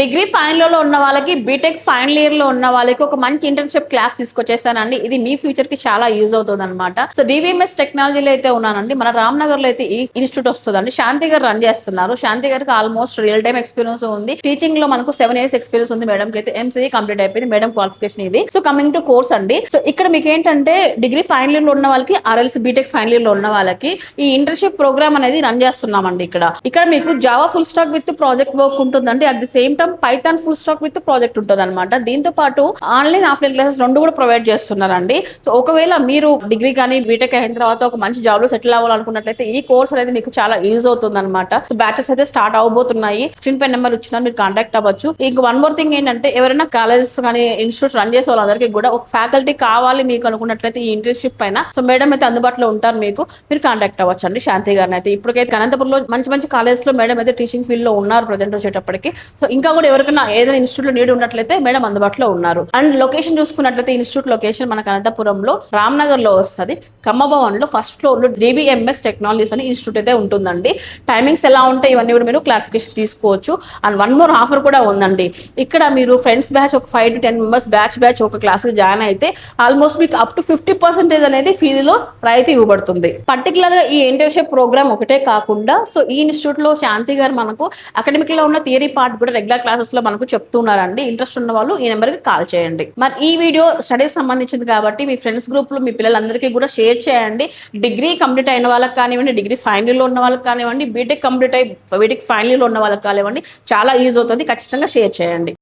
Degree ఫైనల్లో ఉన్న వాళ్ళకి బీటెక్ ఫైనల్ ఇయర్లో ఉన్న వాళ్ళకి ఒక మంచి ఇంటర్న్షిప్ క్లాస్ తీసుకొచ్చేసానండి. ఇది మీ ఫ్యూచర్కి చాలా యూజ్ అవుతుంది అనమాట సో డివిఎంఎస్ టెక్నాలజీలో అయితే ఉన్నానండి. మన రామ్నగర్లో అయితే ఈ ఇన్స్టిట్యూట్ వస్తుందండి. శాంతి గారు రన్ చేస్తున్నారు. శాంతి గారికి ఆల్మోస్ట్ రియల్ టైమ్ ఎక్స్పీరియన్స్ ఉంది. టీచింగ్లో మనకు సెవెన్ ఇయర్స్ ఎక్స్పీరియన్స్ ఉంది మేడం కి అయితే. ఎంసీఏ కంప్లీట్ అయిపోయింది. మేడం క్వాలిఫికేషన్ ఇది. సో కమింగ్ టు కోర్స్ అండి. సో ఇక్కడ మీకు ఏంటంటే డిగ్రీ ఫైనల్ ఇయర్లో ఉన్న వాళ్ళకి ఆర్ఎల్స్ బీటెక్ ఫైనల్ ఇయర్లో ఉన్న వాళ్ళకి ఈ ఇంటర్న్షిప్ ప్రోగ్రామ్ అనేది రన్ చేస్తున్నామండి ఇక్కడ. ఇక్కడ మీకు Java full stack with project work ఉంటుందండి. At the same time Python full stack with project ఉంటుంది అనమాట దీంతో పాటు ఆన్లైన్ ఆఫ్లైన్ క్లాసెస్ రెండు కూడా ప్రొవైడ్ చేస్తున్నారండి. సో ఒకవేళ మీరు డిగ్రీ కానీ బీటెక్ అయిన తర్వాత ఒక మంచి జాబ్లో సెటిల్ అవ్వాలనుకున్నట్లయితే ఈ కోర్స్ అనేది మీకు చాలా యూజ్ అవుతుంది అనమాట సో బ్యాచెస్ అయితే స్టార్ట్ అవబోతున్నాయి. స్క్రీన్ పై నెంబర్ వచ్చిన మీరు కాంటాక్ట్ అవ్వచ్చు. ఇంక వన్ మోర్ థింగ్ ఏంటంటే ఎవరైనా కాలేజెస్ కానీ ఇన్స్టిట్యూట్స్ రన్ చేసే వాళ్ళందరికీ కూడా ఒక ఫ్యాకల్టీ కావాలి మీకు అనుకున్నట్లయితే ఈ ఇంటర్న్షిప్ పైన. సో మేడం అయితే అందుబాటులో ఉంటారు మీకు. మీరు కాంటాక్ట్ అవ్వచ్చు అండి శాంతి గారిని అయితే ఇప్పటికైతే అనంతపురంలో మంచి మంచి కాలేజెస్లో మేడం అయితే టీచింగ్ ఫీల్డ్లో ఉన్నారు ప్రజెంట్ వచ్చేటప్పటికి. సో ఇంకా కూడా ఎవరికైనా ఏదైనా ఇన్స్టిట్యూట్లో నీడ్ ఉన్నట్లయితే మేడం అందుబాటులో ఉన్నారు. అండ్ లొకేషన్ చూసుకున్నట్లయితే ఇన్స్టిట్యూట్ లొకేషన్ మనకు అనంతపురంలో రామ్నగర్లో వస్తుంది కమ్మభవన్లో ఫస్ట్ ఫ్లోర్లో డిబిఎంఎస్ టెక్నాలజీస్ అని ఇన్స్టిట్యూట్ అయితే ఉంటుందండి. టైమింగ్స్ ఎలా ఉంటాయి ఇవన్నీ కూడా మీరు క్లారిఫికేషన్ తీసుకోవచ్చు. అండ్ వన్ మోర్ ఆఫర్ కూడా ఉందండి. ఇక్కడ మీరు ఫ్రెండ్స్ బ్యాచ్ ఒక five to ten members batch batch ఒక క్లాస్ జాయిన్ అయితే ఆల్మోస్ట్ మీకు అప్ టు ఫిఫ్టీ పర్సెంటేజ్ అనేది ఫీజులో రాయితీ ఇవ్వబడుతుంది. పర్టికులర్గా ఈ ఇంటర్న్షిప్ ప్రోగ్రామ్ ఒకటే కాకుండా సో ఈ ఇన్స్టిట్యూట్లో శాంతి గారు మనకు అకాడమిక్లో ఉన్న థియరీ పార్ట్ కూడా రెగ్యులర్ క్లాసెస్లో మనకు చెప్తున్నారండి. ఇంట్రెస్ట్ ఉన్న వాళ్ళు ఈ నెంబర్కి కాల్ చేయండి. మరి ఈ వీడియో స్టడీస్ సంబంధించింది కాబట్టి మీ ఫ్రెండ్స్ గ్రూప్లో మీ పిల్లలందరికీ కూడా షేర్ చేయండి. డిగ్రీ కంప్లీట్ అయిన వాళ్ళకి కానివ్వండి డిగ్రీ ఫైనల్లో ఉన్న వాళ్ళకి కానివ్వండి బీటెక్ కంప్లీట్ అయి బీటెక్ ఫైనల్లో ఉన్న వాళ్ళకి కానివ్వండి చాలా యూజ్ అవుతుంది. ఖచ్చితంగా షేర్ చేయండి.